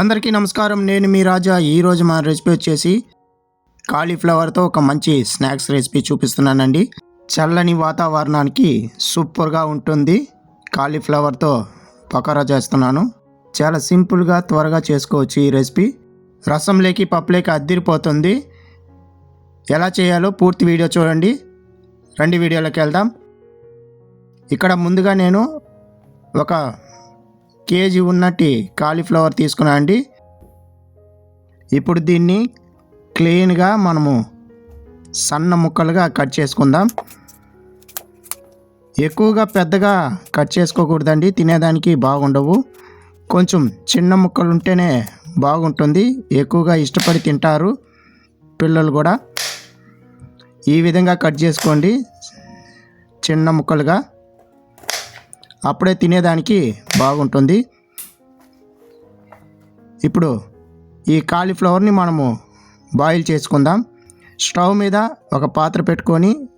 అందరికీ నమస్కారం. నేను మీ రాజా. ఈరోజు మా రెసిపీ వచ్చేసి కాలీఫ్లవర్తో ఒక మంచి స్నాక్స్ రెసిపీ చూపిస్తున్నానండి. చల్లని వాతావరణానికి సూపర్గా ఉంటుంది. కాలీఫ్లవర్తో పకారా చేస్తున్నాను. చాలా సింపుల్గా త్వరగా చేసుకోవచ్చు ఈ రెసిపీ. రసం లేకి పప్పు పప్పులేకి అద్దిరిపోతుంది. ఎలా చేయాలో పూర్తి వీడియో చూడండి. రెండు వీడియోలోకి వెళ్దాం. ఇక్కడ ముందుగా నేను ఒక కేజీ ఉన్నట్టు కాలీఫ్లవర్ తీసుకున్నా అండి. ఇప్పుడు దీన్ని క్లీన్గా మనము సన్న ముక్కలుగా కట్ చేసుకుందాం. ఎక్కువగా పెద్దగా కట్ చేసుకోకూడదండి తినేదానికి బాగుండవు. కొంచెం చిన్న ముక్కలు ఉంటేనే బాగుంటుంది ఎక్కువగా ఇష్టపడి తింటారు పిల్లలు కూడా. ఈ విధంగా కట్ చేసుకోండి చిన్న ముక్కలుగా. అప్పుడే తినేదానికి బాగుంటుంది. ఇప్పుడు ఈ కాలీఫ్లవర్ని మనము బాయిల్ చేసుకుందాం. స్టవ్ మీద ఒక పాత్ర పెట్టుకొని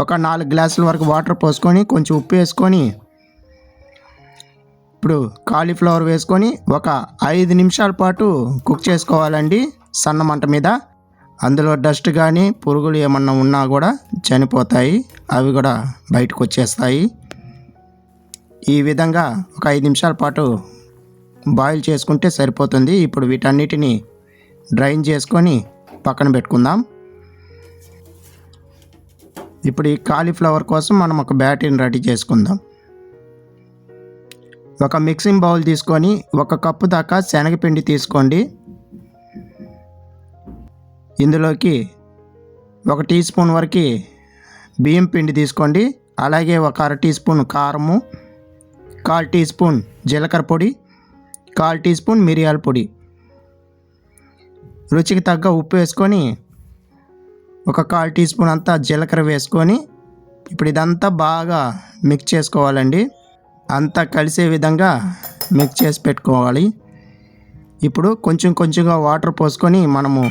ఒక నాలుగు గ్లాసుల వరకు వాటర్ పోసుకొని కొంచెం ఉప్పు వేసుకొని ఇప్పుడు కాలీఫ్లవర్ వేసుకొని ఒక ఐదు నిమిషాల పాటు కుక్ చేసుకోవాలండి సన్న మంట మీద. అందులో డస్ట్ కానీ పురుగులు ఏమన్నా ఉన్నా కూడా చనిపోతాయి. అవి కూడా బయటకు వచ్చేస్తాయి. ఈ విధంగా ఒక ఐదు నిమిషాల పాటు బాయిల్ చేసుకుంటే సరిపోతుంది. ఇప్పుడు వీటన్నిటిని డ్రైన్ చేసుకొని పక్కన పెట్టుకుందాం. ఇప్పుడు ఈ కాలీఫ్లవర్ కోసం మనం ఒక బ్యాటరీని రెడీ చేసుకుందాం. ఒక మిక్సింగ్ బౌల్ తీసుకొని ఒక కప్పు దాకా శనగపిండి తీసుకోండి. ఇందులోకి ఒక టీ స్పూన్ వరకు బియ్యం పిండి తీసుకోండి. అలాగే ఒక అర టీ స్పూన్ కారము కాల్ టీ స్పూన్ జీలకర్ర పొడి కాల్ టీ స్పూన్ మిరియాల పొడి. రుచికి తగ్గ ఉప్పు వేసుకొని ఒక కాల్ టీ స్పూన్ అంతా జీలకర్ర వేసుకొని ఇప్పుడు ఇదంతా బాగా మిక్స్ చేసుకోవాలండి. అంతా కలిసే విధంగా మిక్స్ చేసి పెట్టుకోవాలి. ఇప్పుడు కొంచెం కొంచెంగా వాటర్ పోసుకొని మనము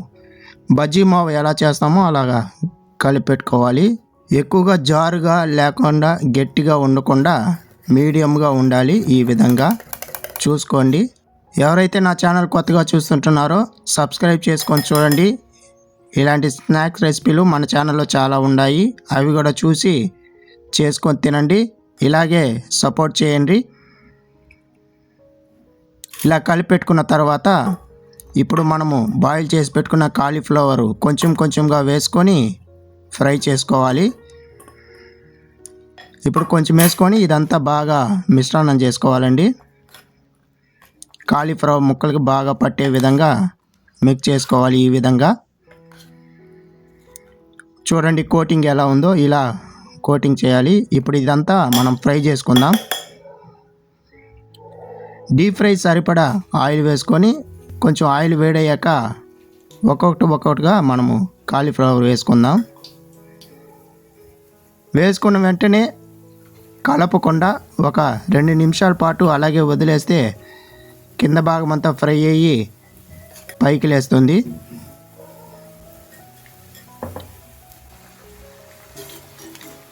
బజ్జీ మావు ఎలా చేస్తామో అలాగా కలిపి పెట్టుకోవాలి ఎక్కువగా జారుగా లేకుండా గట్టిగా ఉండకుండా మీడియంగా ఉండాలి ఈ విధంగా. చూసుకోండి. ఎవరైతే నా ఛానల్ కొత్తగా చూస్తుంటున్నారో సబ్స్క్రైబ్ చేసుకొని చూడండి. ఇలాంటి స్నాక్స్ రెసిపీలు మన ఛానల్లో చాలా ఉన్నాయి. అవి కూడా చూసి చేసుకొని తినండి. ఇలాగే సపోర్ట్ చేయండి. ఇలా కలిపెట్టుకున్న తర్వాత ఇప్పుడు మనము బాయిల్ చేసి పెట్టుకున్న కాలీఫ్లవర్ కొంచెం కొంచెంగా వేసుకొని ఫ్రై చేసుకోవాలి. ఇప్పుడు కొంచెం వేసుకొని ఇదంతా బాగా మిశ్రమం చేసుకోవాలండి. కాలీఫ్లవర్ ముక్కలకి బాగా పట్టే విధంగా మిక్స్ చేసుకోవాలి ఈ విధంగా. చూడండి కోటింగ్ ఎలా ఉందో ఇలా కోటింగ్ చేయాలి. ఇప్పుడు ఇదంతా మనం ఫ్రై చేసుకుందాం. డీప్ ఫ్రై సరిపడా ఆయిల్ వేసుకొని కొంచెం ఆయిల్ వేడయ్యాక ఒక్కొక్కటి ఒక్కొక్కటిగా మనము కాలీఫ్లవర్ వేసుకుందాం. వేసుకున్న వెంటనే కలపకుండా ఒక రెండు నిమిషాల పాటు అలాగే వదిలేస్తే కింద భాగం అంతా ఫ్రై అయ్యి పైకి లేస్తుంది.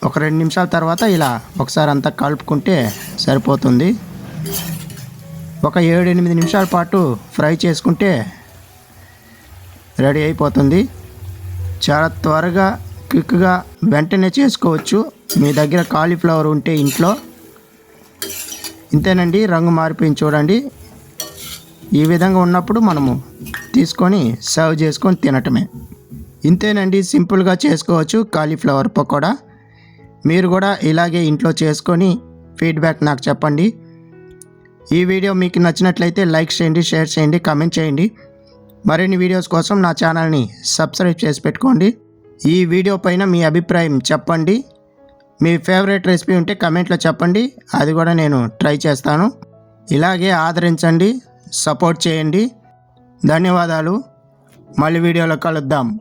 ఒక రెండు నిమిషాల తర్వాత ఇలా ఒకసారి అంతా కలుపుకుంటే సరిపోతుంది. ఒక ఏడు ఎనిమిది నిమిషాల పాటు ఫ్రై చేసుకుంటే రెడీ అయిపోతుంది. చాలా త్వరగా క్విక్గా వెంటనే చేసుకోవచ్చు. మీ దగ్గర కాలీఫ్లవర్ ఉంటే ఇంట్లో ఇంతేనండి రంగు మారిపోయింది చూడండి. ఈ విధంగా ఉన్నప్పుడు మనము తీసుకొని సర్వ్ చేసుకొని తినటమే. ఇంతేనండి సింపుల్గా చేసుకోవచ్చు కాలీఫ్లవర్ పకోడా. మీరు కూడా ఇలాగే ఇంట్లో చేసుకొని ఫీడ్బ్యాక్ నాకు చెప్పండి. ఈ వీడియో మీకు నచ్చినట్లయితే లైక్ చేయండి షేర్ చేయండి కమెంట్ చేయండి. మరిన్ని వీడియోస్ కోసం నా ఛానల్ని సబ్స్క్రైబ్ చేసి పెట్టుకోండి. ఈ వీడియో పైన మీ అభిప్రాయం చెప్పండి. మీ ఫేవరెట్ రెసిపీ ఉంటే కమెంట్లో చెప్పండి. అది కూడా నేను ట్రై చేస్తాను. ఇలాగే ఆదరించండి సపోర్ట్ చేయండి. ధన్యవాదాలు. మళ్ళీ వీడియోలో కలుద్దాం.